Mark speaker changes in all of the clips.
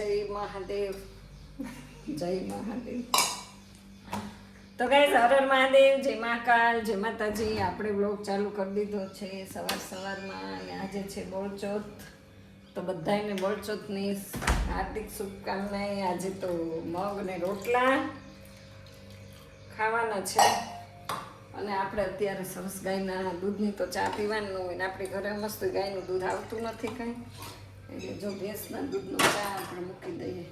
Speaker 1: જય મહાદેવ. જય મહાદેવ. તો ગાઈઝ હરર મહાદેવ, જય મહાકાલ, જય માતાજી. આપણે બ્લોગ ચાલુ કરી દીધો છે સવાર સવારમાં અને આજે છે બોળચોથ તો બધાને બોળચોથની હાર્દિક શુભકામનાએ આજે તો મગ ને રોટલા ખાવાના છે. અને આપણે અત્યારે સરસ ગાયના દૂધની તો ચા પીવાનું હોય ને આપણે ઘરે મસ્ત ગાયનું દૂધ આવતું નથી કંઈ. એટલે જો ભેંસના દૂધનું ચા આપણે મૂકી દઈએ.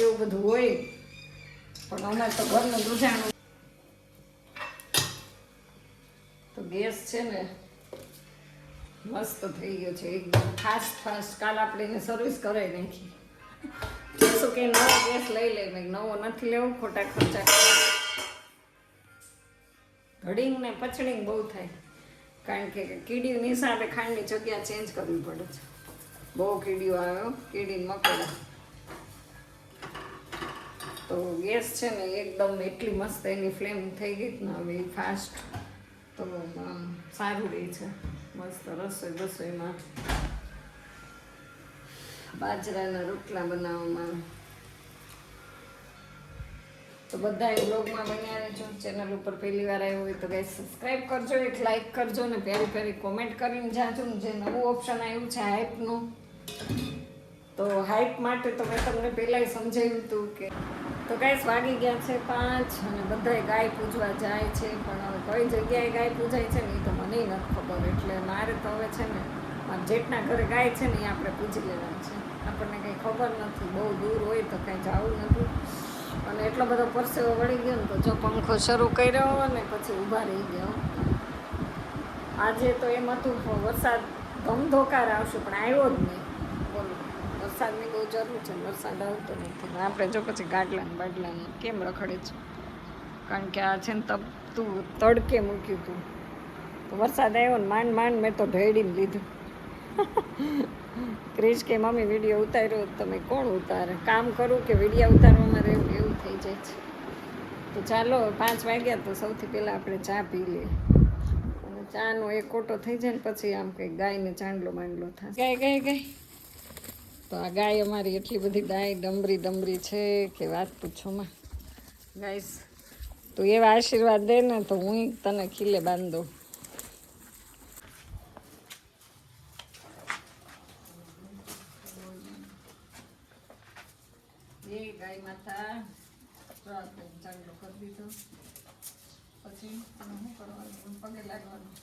Speaker 1: એવું બધું હોય. પણ અમારે તો ઘરનું દૂધાણું તો ગેસ છે ને મસ્ત થઈ ગયો છે. એકદમ ફાસ્ટ ફાસ્ટ કાલ આપણે એને સર્વિસ કરાવી નાખી. શું કે નવો ગેસ લઈ લે મેં નવો નથી લેવો, ખોટા ખર્ચા. ઘડીંગ ને પછડીંગ બહુ થાય. કારણ કે કીડીની સાથે ખાંડની જગ્યા ચેન્જ કરવી પડે છે. બહુ કીડીઓ આવ્યો કીડી મકોડા. તો ગેસ છે ને એકદમ એટલી મસ્ત એની ફ્લેમ થઈ ગઈ ને હવે ફાસ્ટ તો સારું રહે છે. મસ્ત રસોઈ રસોઈમાં બાજરાના રોટલા બનાવવામાં. તો બધા એ બ્લોગમાં બન્યા રહેજો. ચેનલ ઉપર પહેલી વાર આવ્યો હોય તો ગાઈસ સબસ્ક્રાઈબ કરજો, એક લાઈક કરજો ને પહેરી પહેરી કોમેન્ટ કરીને જાજો. જે નવું ઓપ્શન આવ્યું છે હાઇપનું તો હાઇપ માટે તો મેં તમને પહેલાંય સમજાવ્યું હતું કે તો ગાઈસ વાગી ગયા છે પાંચ અને બધાય ગાય પૂજવા જાય છે, પણ હવે કઈ જગ્યાએ ગાય પૂજાય છે ને એ તો મને નથી ખબર. એટલે મારે તો હવે છે ને જેટના ઘરે ગાય છે ને એ આપણે પૂજી લેવાનું છે. આપણને કંઈ ખબર નથી, બહુ દૂર હોય તો કાંઈ જવું નથી. અને એટલો બધો પરસેવો વળી ગયો ને તો જો પંખો શરૂ કર્યો અને પછી ઊભા રહી ગયો. આજે તો એમ હતું વરસાદ ધમધોકાર આવશે, પણ આવ્યો જ નહીં. બોલો, વરસાદની બહુ જરૂર છે, વરસાદ આવતો નથી પણ આપણે જો પછી ગાડલા ને બાડલા ને કેમ રખડે છે? કારણ કે આ છે ને તપતું, તડકે મૂક્યું હતું. તો વરસાદ આવ્યો ને માંડ માંડ મેં તો ઢેડીને લીધું. ક્રિશ કે, મમ્મી, વીડિયો ઉતાર્યો, તમે કોણ ઉતારે? કામ કરું કે વીડિયો ઉતારવામાં રહેવું? થઈ જાય છે. તો ચાલો પાંચ વાગ્યા તો સૌથી પહેલાં આપણે ચા પી લઈએ. અને ચાનો એક કોટો થઈ જાય ને પછી આમ કંઈક ગાયને ચાંદલો માંડલો થાય. ગાય ગાય ગાય. તો આ ગાય અમારી એટલી બધી ગાય ડમરી ડમરી છે કે વાત પૂછોમાં ગાઈસ. તું એવા આશીર્વાદ દે ને તો હું તને ખીલે બાંધો એ ગાય માતા જો આપણે ચાંદલો કરી દીધો પછી આને શું કરવાનું પગે લાગવાનું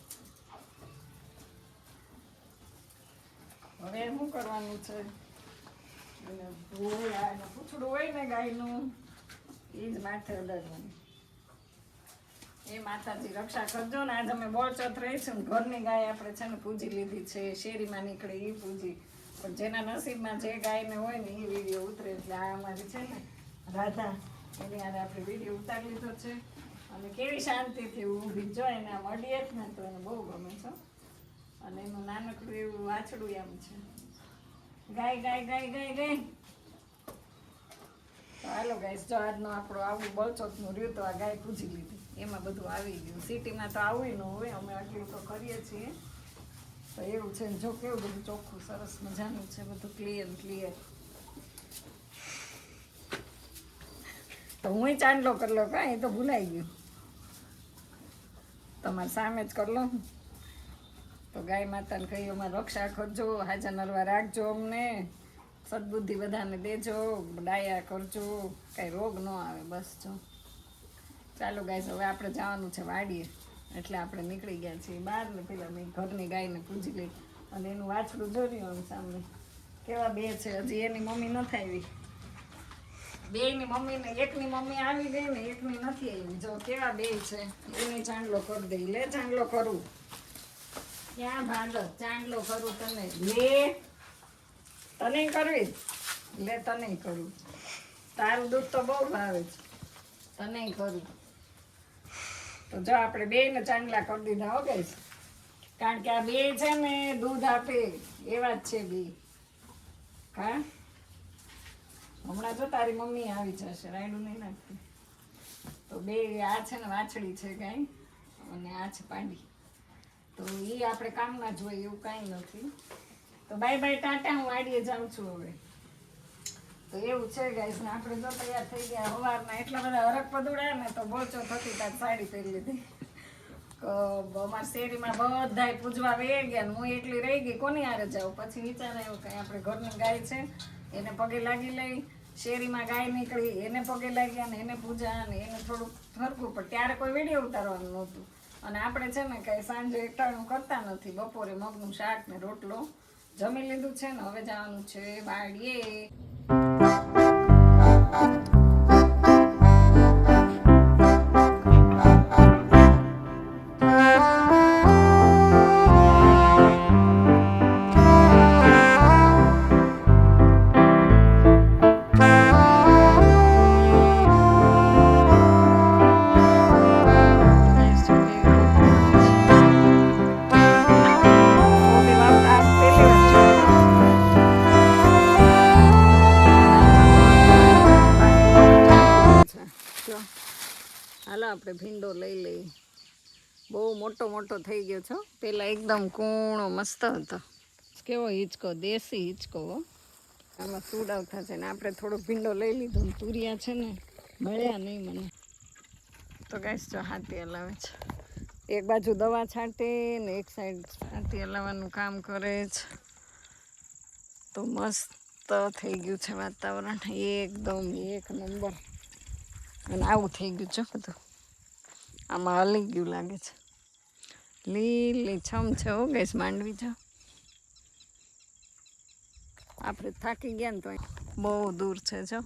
Speaker 1: હવે શું કરવાનું છે એને ધોળા એનું પૂછડું હોય ને ગાયનું એ જ માથે અડાડવાનું એ માતાજી રક્ષા કરજો ને આજ અમે બોળચોથ રહીશું ઘરની ગાય આપણે છે ને પૂજી લીધી છે, શેરીમાં નીકળે એ પૂજી. પણ જેના નસીબમાં જે ગાયને હોય ને એ વીડિયો ઉતરે એટલે આ અમારી છે ને રાધા, એની આજે આપણે વીડિયો ઉતારી લીધો છે. અને કેવી શાંતિથી ઊભી જો, એને આમ અડીએ જ ને તો એને બહુ ગમે છે અને એનું નાનકડું એવું વાછડું એમ છે. ગાય ગાય ગાય ગાય ગાય. તો હાલો ગાઈસ જો આજનો આપણો આવું બળચોથનું રહ્યું તો આ ગાય પૂજી લીધી. એમાં બધું આવી ગયું. સિટીમાં તો આવું ન હોય, અમે આટલું તો કરીએ છીએ. તો એવું છે ને જો કેવું બધું ચોખ્ખું, સરસ મજાનું છે, બધું ક્લિયર ક્લિયર તો હું ચાંદલો કરલો કાંઈ તો ભૂલાઈ ગયું. તમારે સામે જ કરલો તો ગાય માતાને કહી અમારે રક્ષા કરજો, હાજર નરવા રાખજો અમને. સદબુદ્ધિ બધાને દેજો, ડાયા કરજો. કાંઈ રોગ ન આવે, બસ જો. ચાલો ગાય હવે આપણે જવાનું છે વાડીએ. એટલે આપણે નીકળી ગયા છીએ બહાર ને પેલા મેં ઘરની ગાયને પૂજી લઈ. અને એનું વાછડું જોર્યું આમ સામે. કેવા બે છે? હજી એની મમ્મી નથી આવી. બેયની મમ્મી ને એકની મમ્મી આવી ગઈ ને એકની નથી આવી. જો કેવા બે છે? એની ચાંદલો કરી દઈ. લે ચાંદલો કરું. ક્યાં ભાગત ચાંદલો કરું તને. લે. તને કરવી? લે તને કરું. તારું દૂધ તો બહુ ભાવે છે. તને કરું. તો જો આપણે બે ને ચાંદલા કરી દીધા, હો ગઈ કારણ કે આ બે છે ને, દૂધ આપે. એવા જ છે બે હા? હમણાં જો તારી મમ્મી આવી જશે, રાયડું નહીં નાખતી. તો બે આ છે ને વાછડી છે કાંઈ અને આ છે પાંડી. તો એ આપણે કામમાં જોઈએ એવું કાંઈ નથી. તો બાય બાય, ટાટા, હું આડીએ જાઉં છું હવે. તો એવું છે ગાઈસ ને આપણે જો તૈયાર થઈ ગયા સવારના. એટલા બધા હરક પદોડ્યા ને તો બોચો થતી તાર સાડી પહેરી લીધી. અમારા શેરીમાં બધાય પૂજવા વે ગયા ને હું એકલી રહી ગઈ. કોની હારે જાઉં? પછી વિચાર આવ્યો કે આપણે ઘરની ગાય છે, એને પગે લાગી લઈ. શેરીમાં ગાય નીકળી, એને પગે લાગ્યા ને એને પૂજા ને એને થોડુંક ફરકું, પણ ત્યારે કોઈ વીડિયો ઉતારવાનું નહોતું. અને આપણે છે ને કાંઈ સાંજે એકટાણું કરતા નથી. બપોરે મગનું શાક ને રોટલો જમી લીધું છે ને, હવે જવાનું છે વાડીએ Thank you. મસ્ત હતો. કેવો હિંચકો દેશી હિંચકો આમાં આમાં સુડાવ થશે ને આપણે થોડો ભીંડો લઈ લીધો ને તુરિયા છે ને મળ્યા નહીં મને. તો ગાઈસ જો હાથી હલાવે છે. એક બાજુ દવા છાંટે ને એક સાઈડ હાથી હલાવવાનું કામ કરે છે. તો મસ્ત થઈ ગયું છે વાતાવરણ. એકદમ એક નંબર. અને આવું થઈ ગયું છે બધું. આમાં હલી ગયું લાગે છે. લીલી છમ છે, હો ગઈશ માંડવી છે. આપણે થાકી ગયા ને તો બહુ દૂર છે, જો.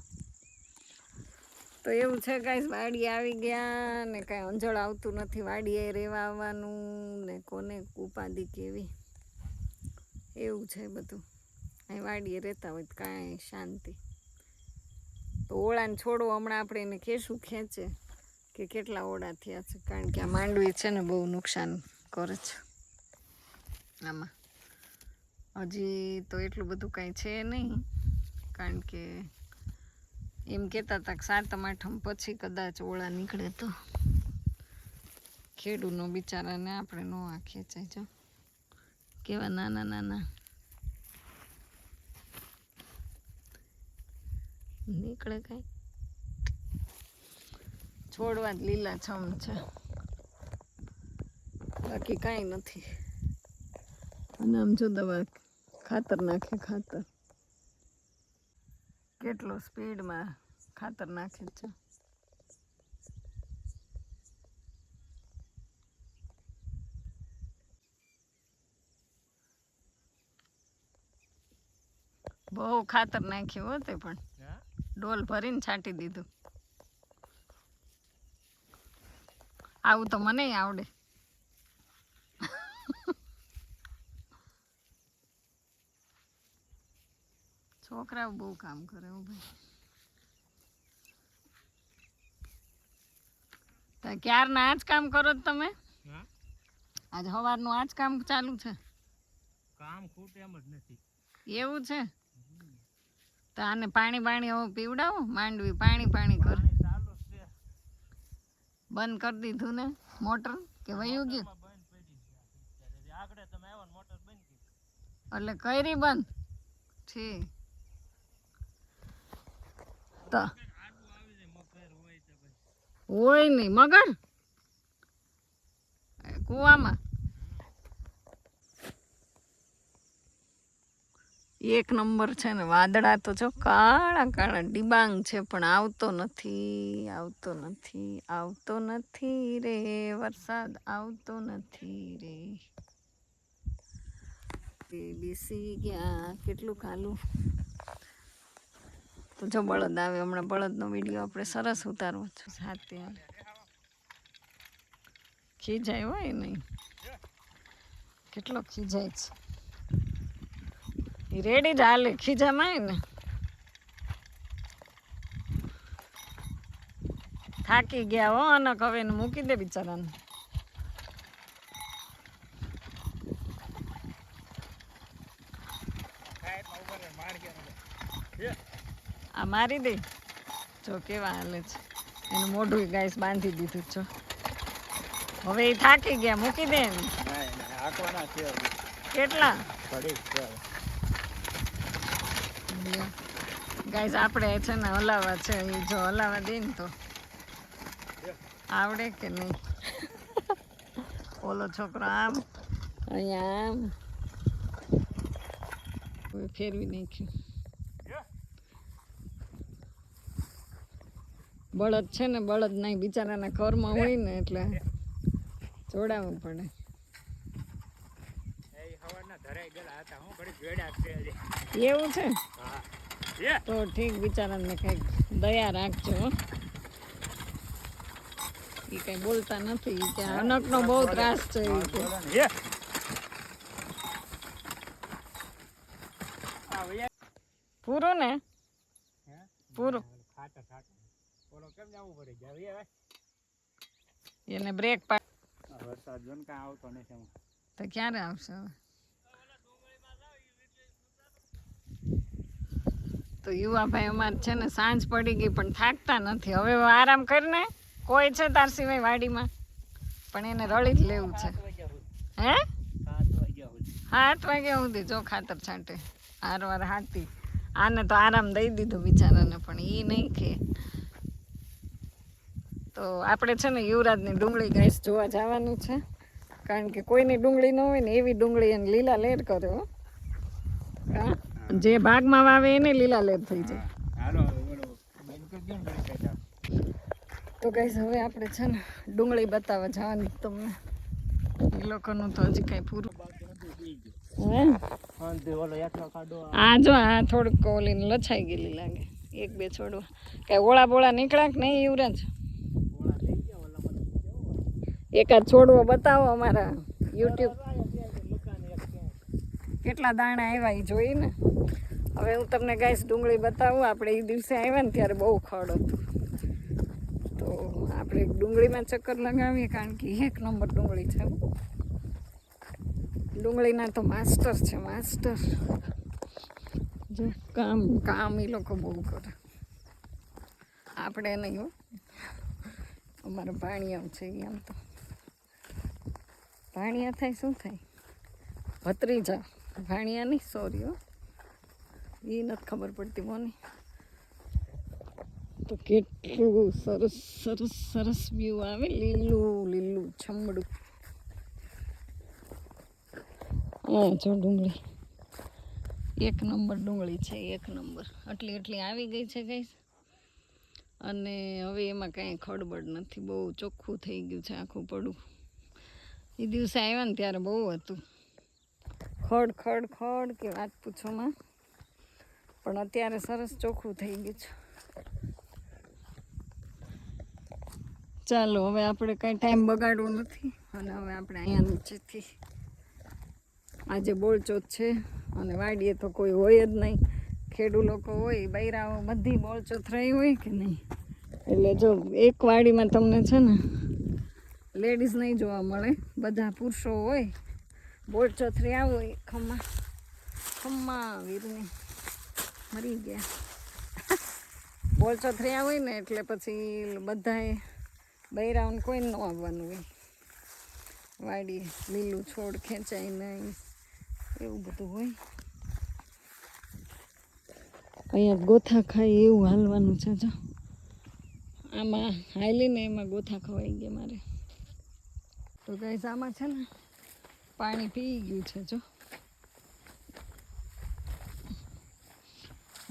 Speaker 1: તો એવું છે કાંઈ વાડી આવી ગયા ને કાંઈ અંજળ આવતું નથી, વાડીએ રહેવા આવવાનું ને કોને ઉપાધિ કેવી. એવું છે બધું. અહીં વાડીએ રહેતા હોય કાંઈ શાંતિ. તો ઓળાને છોડો, હમણાં આપણે એને ખેંચું ખેંચે કે કેટલા ઓળા થયા છે, કારણ કે આ માંડવી છે ને બહુ નુકસાન કરે છે. આમાં. હજી તો એટલું બધું કાંઈ છે નહીં, કારણ કે એમ કહેતા હતા કે સાતમ આઠમ પછી કદાચ ઓળા નીકળે તો ખેડૂનો બિચારાને આપણે નો આ ખેંચાય, જો. કેવા નાના નાના. નીકળે કઈ. છોડવા જ લીલા છમ છે. બાકી કાંઈ નથી. અને આમ જો દવા ખાતર નાખે ખાતર. કેટલો સ્પીડમાં ખાતર નાખે છે. બહુ ખાતર નાખ્યું હોતે પણ. ડોલ ભરીને છાંટી દીધું. આવું તો મને આવડે. છોકરાઓ બહુ કામ કરે હો ભાઈ. ક્યારના આ જ કામ કરો છો તમે? આજ સવારનું આ જ કામ ચાલુ છે?
Speaker 2: કામ ખૂટે એમ જ નથી.
Speaker 1: એવું છે? તો આને પાણી પાણી હવે પીવડાવો? માંડવી પાણી પાણી કર. બંધ કરી દીધું ને? મોટર કે વયું ગયું?
Speaker 2: એટલે કઈ
Speaker 1: એટલે કરી બંધ? ઠીક. તો
Speaker 2: હોય
Speaker 1: નહીં, મગર? કુવામાં. એક નંબર છે ને, વાદળા તો જો કાળા કાળા ડિબાંગ છે, પણ આવતો નથી આવતો નથી આવતો નથી રે, વરસાદ આવતો નથી રે. બેસી ગયા, કેટલું ખાલું? તો જો બળદ આવે હમણાં બળદનો વીડિયો આપણે સરસ ઉતારવો છે. સાથે ખીજાય હોય નહીં કેટલો ખીજાય છે. એ રેડી જ હાલે ખીજામાં ને. થાકી ગયા હો અને હવે એને મૂકી દે બિચારાને.
Speaker 2: કે
Speaker 1: આ મારી દે. જો કેવા હાલે છે. એનું મોઢું ગાઈસ બાંધી દીધું છો હવે એ થાકી ગયા મૂકી દે એને.
Speaker 2: ના ના આંકવાના છે
Speaker 1: કેટલા? ગાઈઝ આપણે છે ને હલાવા છે. એ જો હલાવા દે ને તો. આવડે કે નહીં? ઓલો છોકરો આમ. અહીંયા આમ. ફેરવી નાખ્યું. બળદ છે ને બળદ નહીં બિચારાના ઘરમાં હોય ને એટલે જોડાવવું પડે.
Speaker 2: એ.
Speaker 1: એવું છે? તો ઠીક બિચારાને કંઈક દયા રાખજો. ઈ કઈ બોલતા નથી કે અનકનો બહુ ત્રાસ છે ઈ કે
Speaker 2: એ આ વયા
Speaker 1: પૂરું ને
Speaker 2: હે
Speaker 1: પૂરું
Speaker 2: ખાતા ખાતા ઓલો કેમ જવું પડે જાવ એ
Speaker 1: એને બ્રેક પા
Speaker 2: વરસાદ જો ને કાં આવતો નથી
Speaker 1: તો ક્યારે આવશે હવે? તો યુવા ભાઈ અમારે છે ને સાંજ પડી ગઈ પણ થાકતા નથી. હવે આરામ કરીને કોઈ છે તાર સિવાય વાડીમાં? પણ એને રળી જ લેવું છે. હે?
Speaker 2: સાત વાગ્યા સુધી.
Speaker 1: જો ખાતર છાંટે. હારવાર હાથી આને તો આરામ દઈ દીધો બિચારાને પણ એ નહીં કે. તો આપણે છે ને યુવરાજની ડુંગળી ગાઈસ જોવા જવાનું છે. કારણ કે કોઈની ડુંગળી ન હોય ને એવી ડુંગળી એને લીલા લેર કર્યો હા? જે ભાગમાં વાવે એને લીલા લેર થઈ જાય. તો ગાઈસ હવે આપણે છે ને ડુંગળી બતાવવા જવાની તમને. એ લોકોનું તો હજી કાંઈ પૂરું આ. જો આ થોડુંક ઓલીને લછાઈ ગયેલી લાગે. એક બે છોડવા. કઈ ઓળા બોળા નીકળ્યા કે નહીં યુવરાજ
Speaker 2: ઓલા થઈ ગયા ઓલા મને
Speaker 1: એકાદ છોડવો બતાવો અમારા યુટ્યુબ કેટલા દાણા આવ્યા એ જોઈ ને હવે હું તમને ગાઈસ ડુંગળી બતાવું. આપણે એ દિવસે આવ્યા ને ત્યારે બહુ ખડ હતું. તો આપણે ડુંગળીમાં ચક્કર લગાવીએ કારણ કે એક નંબર ડુંગળી છે ડુંગળીના તો માસ્ટર છે, માસ્ટર. જો કામ કામ એ લોકો બહુ કરે. આપણે નહીં હો. પાણી આમ છે એમ તો. ભાણિયા થાય, શું થાય? ભત્રીજા. ભાણિયા નહીં સોરી હો. એ નથી ખબર પડતી મને. તો કેટલું સરસ સરસ સરસ વ્યૂ આવે. લીલું લીલું છમડું હા, જો ડુંગળી. એક નંબર ડુંગળી છે, એક નંબર. આટલી આટલી આવી ગઈ છે ગઈ અને હવે એમાં કાંઈ ખડબડ નથી. બહુ ચોખ્ખું થઈ ગયું છે આખું પડું. એ દિવસે આવ્યા ને ત્યારે બહુ હતું. ખડ ખડ ખડ કે વાત પૂછોમાં પણ અત્યારે સરસ ચોખ્ખું થઈ ગયું છે. ચાલો, હવે આપણે કાંઈ ટાઈમ બગાડવો નથી. અને હવે આપણે અહીંયા નીચેથી આજે બોળચોત છે અને વાડીએ તો કોઈ હોય જ નહીં. ખેડૂ લોકો હોય, બૈરાઓ બધી બોળચોથ રહી હોય કે નહીં? એટલે જો, એક વાડીમાં તમને છે ને લેડીઝ નહીં જોવા મળે. બધા પુરુષો હોય. બોળચોથરી આવો એ ખમ્મા. ખમ્મા વીરને. મરી ગયા. બોળચોથરી હોય ને એટલે પછી બધાએ બૈરાઓને કોઈ ન આવવાનું હોય. વાડી લીલું છોડ ખેંચાય નહીં. એવું બધું હોય. અહીંયા ગોથા ખાય એવું હાલવાનું છે, જો. આમાં હાલીને એમાં ગોથા ખવાઈ ગયા મારે. તો ગઈ આમાં છે ને પાણી પી ગયું છે જો.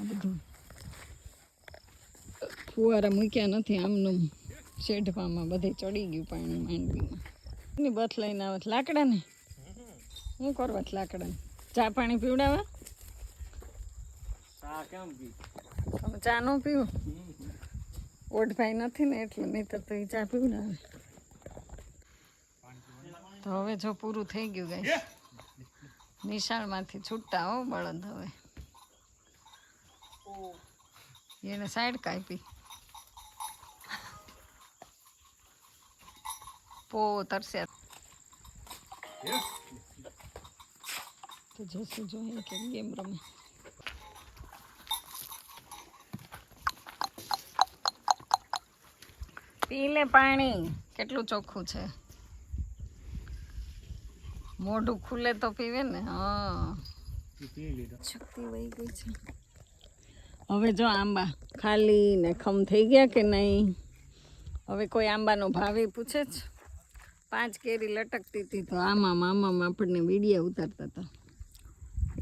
Speaker 1: બધું ફુવારા મૂક્યા નથી આમનું શેઢવામાં બધે ચડી ગયું પાણી માંડવીમાં. એની બથ લઈને આવે છે. લાકડા ને શું કરવા છે લાકડા ચા પાણી પીવડાવવા?
Speaker 2: સા કેમ પી?
Speaker 1: તમે ચા ન પીવો? ઓઢભાઈ નથી ને એટલે નહીં તો ચા પીવડાવે. તો હવે જો પૂરું થઈ ગયું ગાઈસ નિશાળમાંથી છૂટતા હો બળદ હવે. એને સાઈડ કાપી. પો તરસ્યા તો જસું જોઈએ કે ગેમ રમે. પી લે પાણી. કેટલું ચોખ્ખું છે? મોઢું ખુલે તો પીવે ને હા.
Speaker 2: પી
Speaker 1: શક્તિ વહી ગઈ છે. હવે જો આંબા ખાલી ને ખમ થઈ ગયા કે નહીં? હવે કોઈ આંબાનો ભાવે પૂછે જ. પાંચ કેરી લટકતી હતી તો આમાં મામામાં આપણને વીડિયા ઉતારતા હતા.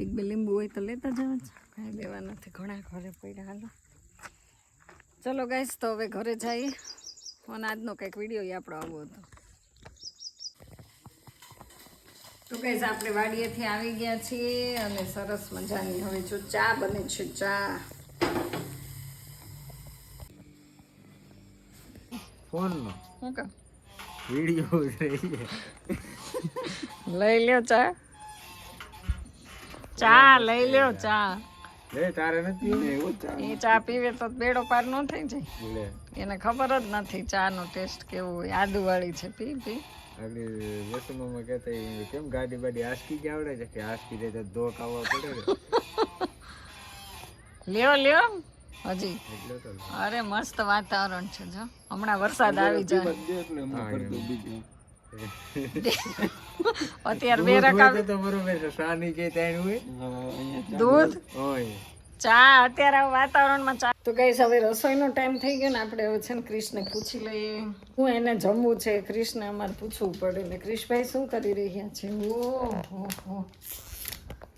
Speaker 1: એક બે લીંબુ હોય તો લેતા જવા જ. કાંઈ લેવા નથી ઘણા ઘરે પડ્યા હાલો. ચલો ગાઈસ તો હવે ઘરે જઈએ. અને આજનો કંઈક વીડિયો આપણો આવો હતો. તો ગાઈસ આપણે વાડીએથી આવી ગયા છીએ અને સરસ મજાની હવે જો ચા બને છે ચા.
Speaker 2: ફોનનો?
Speaker 1: શું
Speaker 2: વીડિયો
Speaker 1: લઈ લ્યો ચા. ચા લઈ લ્યો ચા.
Speaker 2: લે તારે નથી એવું
Speaker 1: એ ચા પીવે તો બેડો પાર ન થઈ જાય. એને ખબર જ નથી ચા નો ટેસ્ટ કેવો હોય આદુવાળી છે પી પી.
Speaker 2: આગળ વસુમામાં કહેતા કેમ ગાડી બાડી આસકી કે આવડે છે કે આસકી દે તો ધોક આવવા પડે
Speaker 1: લ્યો લ્યો. હજી. અરે મસ્ત વાતાવરણ છે જો. હમણાં વરસાદ આવી જાય. અત્યારે બે રકાબ
Speaker 2: હોય તો તો છે સાની કે ત્યાં
Speaker 1: દૂધ?
Speaker 2: હોય
Speaker 1: ચા અત્યારે આ વાતાવરણમાં ચા. તો ગઈ હવે રસોઈનો ટાઈમ થઈ ગયો ને આપણે હવે છે ને ક્રિશને પૂછી લઈએ. હું એને જમવું છે ક્રિશને અમારે પૂછવું પડે ને ક્રિશભાઈ શું કરી રહ્યા છે? ઓહો હો.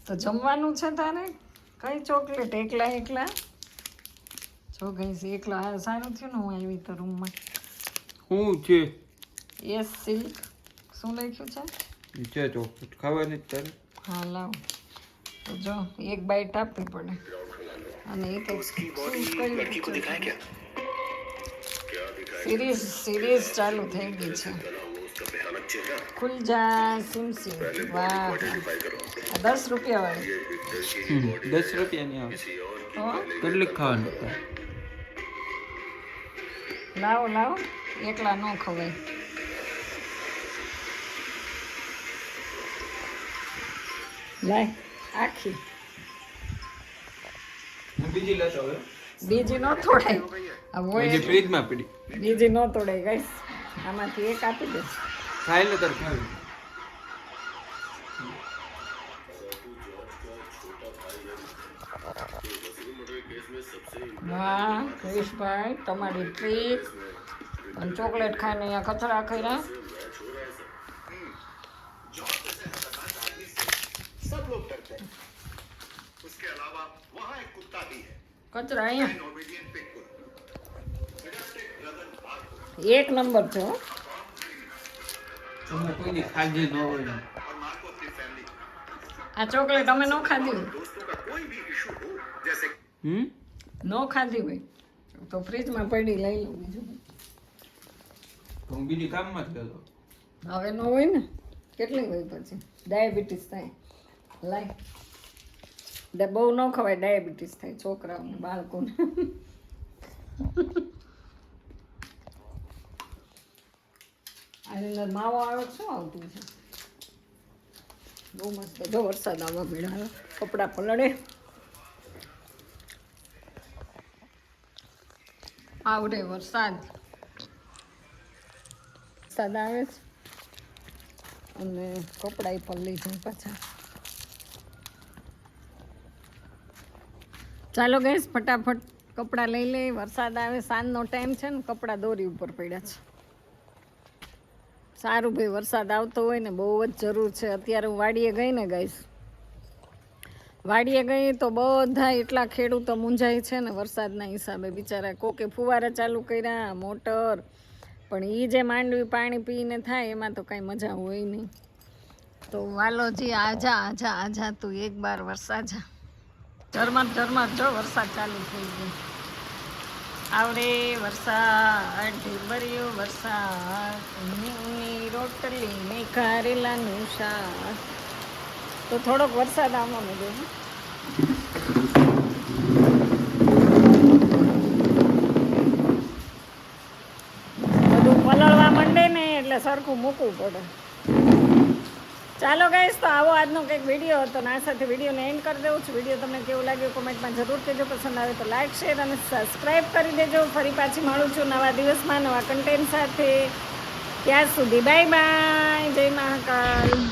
Speaker 1: તો જમવાનું છે તારે? કઈ ચોકલેટ? એકલા એકલા? જો ગઈસ એકલા. આ સારું થયું ને હું આવી તો રૂમમાં
Speaker 3: શું છે?
Speaker 1: યસ સિલ્ક શું લખ્યું છે?
Speaker 3: છે ચોકલેટ ખાવાની તારે.
Speaker 1: હા લાવ. તો જો એક બાઈટ આપવી પડે. અને એક એક સિરીઝ સિરીઝ ચાલુ થઈ ગઈ છે ખુલ જા સિમ સિમ વાહ દસ રૂપિયા વાળી
Speaker 3: દસ રૂપિયાની આવે
Speaker 1: તો
Speaker 3: કેટલીક ખાવાની?
Speaker 1: લાવો લાવો એકલા ન ખવાય લાય આખી
Speaker 3: બીજી લેતો હવે.
Speaker 1: બીજી ન તોડાય. આ હોય
Speaker 3: બીજી ફ્રીજમાં પડી.
Speaker 1: બીજી ન તોડાય ગાઈસ આમાંથી એક આપી દે.
Speaker 3: ખાઈ લે તારે ખાઈ.
Speaker 1: વાહ ક્રિશભાઈ તમારી ટ્રીપ અને ચોકલેટ ખાઈને અહીંયા કચરા કર્યા કચરા અહીંયા એક નંબર છો.
Speaker 3: તમે કોઈની ખાધી ન હોય.
Speaker 1: આ ચોકલેટ અમે ન ખાધી હોય
Speaker 3: હમ
Speaker 1: ન ખાધી ભાઈ તો ફ્રીજમાં પડી લઈ લઉં બીજું
Speaker 3: હું બીજી કામમાં જ ગયો
Speaker 1: હવે ન હોય ને કેટલી હોય પછી? ડાયાબિટીસ થાય। લાય। દે બહુ ન ખવાય ડાયાબિટીસ થાય છોકરાઓને બાળકોને. આની અંદર માવો આવે શું આવતું છે? બહુ મસ્ત. જો વરસાદ આવવા મળ્યો કપડાં પલળે. આવડે વરસાદ. વરસાદ આવે છે. અને કપડાં પલળી જાય પાછા. ચાલો ગઈશ ફટાફટ કપડાં લઈ લઈ, વરસાદ આવે, સાંજનો ટાઈમ છે ને, કપડાં દોરી ઉપર પડ્યા છે. સારું ભાઈ, વરસાદ આવતો હોય ને, બહુ જ જરૂર છે. અત્યારે હું વાડીએ ગઈ ને ગઈશ વાડીએ ગઈ તો બધા એટલા ખેડૂતો મૂંઝાય છે ને, વરસાદના હિસાબે. બિચારા કોકે ફુવારા ચાલુ કર્યા, મોટર, પણ એ જે માંડવી પાણી પીને થાય, એમાં તો કાંઈ મજા હોય નહીં. તો વાલોજી, આજા આજા આજા તું, એક બાર વરસાદ જા ઝરમર ઝરમર જો વરસાદ ચાલુ થઈ ગયો. આવડે વરસાદ ઢેબરિયો વરસાદ રોટલી ને કારેલાનું શાક. તો થોડોક વરસાદ ને એટલે સરખું મૂકવું પડે. ચાલો ગાઈશ તો આવો આજનો કંઈક વીડિયો હતો ને, સાથે વિડીયોને એન્ડ કરી દઉં છું. વીડિયો તમને કેવું લાગ્યું કોમેન્ટમાં જરૂર કહેજો. પસંદ આવે તો લાઈક શેર અને સબસ્ક્રાઈબ કરી દેજો. ફરી પાછી મળું છું નવા દિવસમાં નવા કન્ટેન્ટ સાથે. ત્યાં સુધી બાય બાય જય મહાકાલ.